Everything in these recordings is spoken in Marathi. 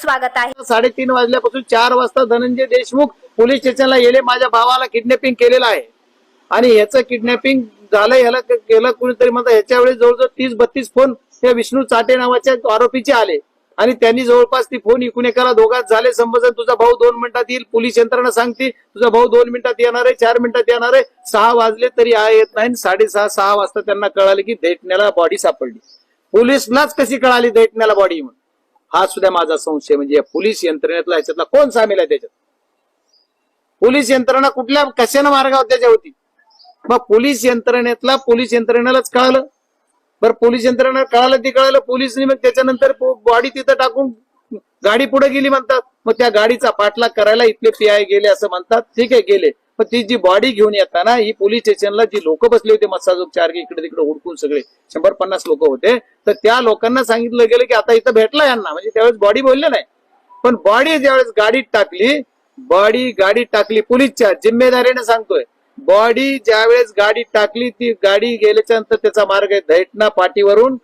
स्वागत आहे. साडेतीन वाजल्यापासून चार वाजता धनंजय देशमुख पोलीस स्टेशनला गेले. माझ्या भावाला किडनॅपिंग केलेलं आहे. आणि ह्याचं किडनॅपिंग झालं ह्याला क- केलं कुणीतरी म्हणतात ह्याच्या वेळी जवळजवळ तीस बत्तीस फोन त्या विष्णू चाटे नावाच्या आरोपीचे आले. आणि त्यांनी जवळपास ती फोन इकून एकाला दोघात झाले. संभाषण तुझा भाऊ दोन मिनिटात येईल. पोलीस यंत्रणा सांगते तुझा भाऊ दोन मिनिटात येणार आहे चार मिनिटात येणार आहे. सहा वाजले तरी येत नाही साडेसहा सहा वाजता त्यांना कळाले की दैटण्याला बॉडी सापडली. पोलिसलाच कशी कळाली दैटण्याला बॉडी म्हणून? हा सुद्धा माझा संशय म्हणजे या पोलीस यंत्रणेतला ह्याच्यातला कोण सामील आहे त्याच्यात? पोलीस यंत्रणा कुठल्या कशानं मार्गावर त्याच्या होती मग पोलीस यंत्रणेतला पोलीस यंत्रणेलाच कळालं. बरं पोलीस यंत्रणा कळालं ते कळालं पोलिसनी मग त्याच्यानंतर बॉडी तिथं टाकून गाडी पुढे गेली म्हणतात. मग त्या गाडीचा पाठलाग करायला इथले पीआय गेले असं म्हणतात. ठीक आहे गेले. पण ती जी बॉडी घेऊन येताना ही पोलीस स्टेशनला जी लोक बसले होते मसाजोग चार इकडे तिकडे हुडकून सगळे शंभर पन्नास लोक होते. तर त्या लोकांना सांगितलं गेलं की आता इथं भेटला यांना म्हणजे त्यावेळेस बॉडी बोलले नाही. पण बॉडी ज्यावेळेस गाडीत टाकली बॉडी गाडीत टाकली पोलीसच्या जिम्मेदारीने सांगतोय. बॉडी ज्यावेळेस गाडी टाकली ती गाडी गेल्याच्यानंतर त्याचा मार्ग आहे धैटना पाठीवरून.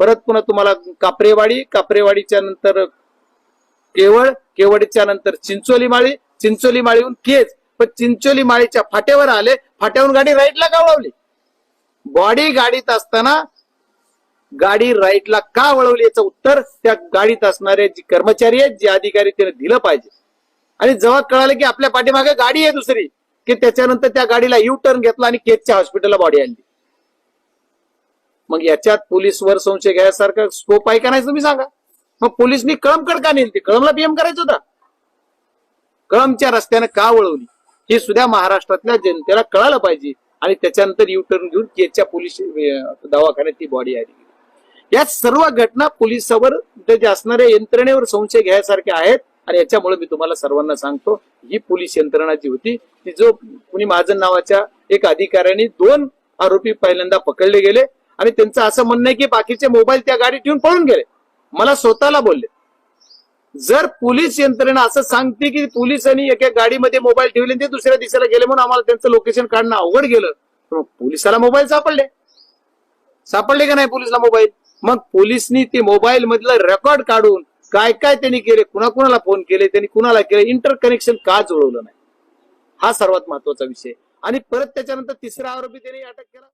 परत पुन्हा तुम्हाला कापरेवाडी कापरेवाडीच्या नंतर केवळ केवडच्या नंतर चिंचोली माळी चिंचोली माळीहून केज. पण चिंचोली माळीच्या फाट्यावर आले फाट्यावरून गाडी राईटला का वळवली? बॉडी गाडीत असताना गाडी राईटला का वळवली याचं उत्तर त्या गाडीत असणारे जे कर्मचारी आहेत जे अधिकारी त्याने दिलं पाहिजे. आणि जेव्हा कळालं की आपल्या पाठीमागे गाडी आहे दुसरी की त्याच्यानंतर त्या गाडीला यू टर्न घेतला आणि केतच्या हॉस्पिटलला बॉडी आणली. मग याच्यात पोलीसवर संशय घ्यायसारखा स्कोप आहे का नाही तुम्ही सांगा. मग पोलिसनी कळमकड का नेली कळमला पीएम करायचं होता. कळमच्या रस्त्यानं का वळवली? हे सुद्धा महाराष्ट्रातल्या जनतेला कळालं पाहिजे. आणि त्याच्यानंतर यू टर्न घेऊन केच्या पोलीस दवाखान्यात ती बॉडी आली. या सर्व घटना पोलिसावर ते जे असणाऱ्या यंत्रणेवर संशय घ्यायसारख्या आहेत आणि याच्यामुळे मी तुम्हाला सर्वांना सांगतो ही पोलीस यंत्रणा जी होती ती जो कुणी महाजन नावाच्या एक अधिकाऱ्याने दोन आरोपी पहिल्यांदा पकडले गेले आणि त्यांचं असं म्हणणं आहे की बाकीचे मोबाईल त्या गाडीत ठेवून पळून गेले. मला स्वतःला बोलले. जर पोलीस यंत्रणा असं सांगते की पोलिसांनी एका गाडीमध्ये मोबाईल ठेवले ते दुसऱ्या दिशेला गेले म्हणून आम्हाला त्यांचं लोकेशन काढणं अवघड गेलं. मग पोलिसाला मोबाईल सापडले. सापडले का नाही पोलिसला मोबाईल? मग पोलिसनी ते मोबाईल मधलं रेकॉर्ड काढून काय काय त्यांनी केले कुणाकुणाला फोन केले त्यांनी कुणाला केले इंटर कनेक्शन का जुळवलं नाही? हा सर्वात महत्त्वाचा विषय. आणि परत त्याच्यानंतर तिसरा आरोपी त्यांनी अटक केला.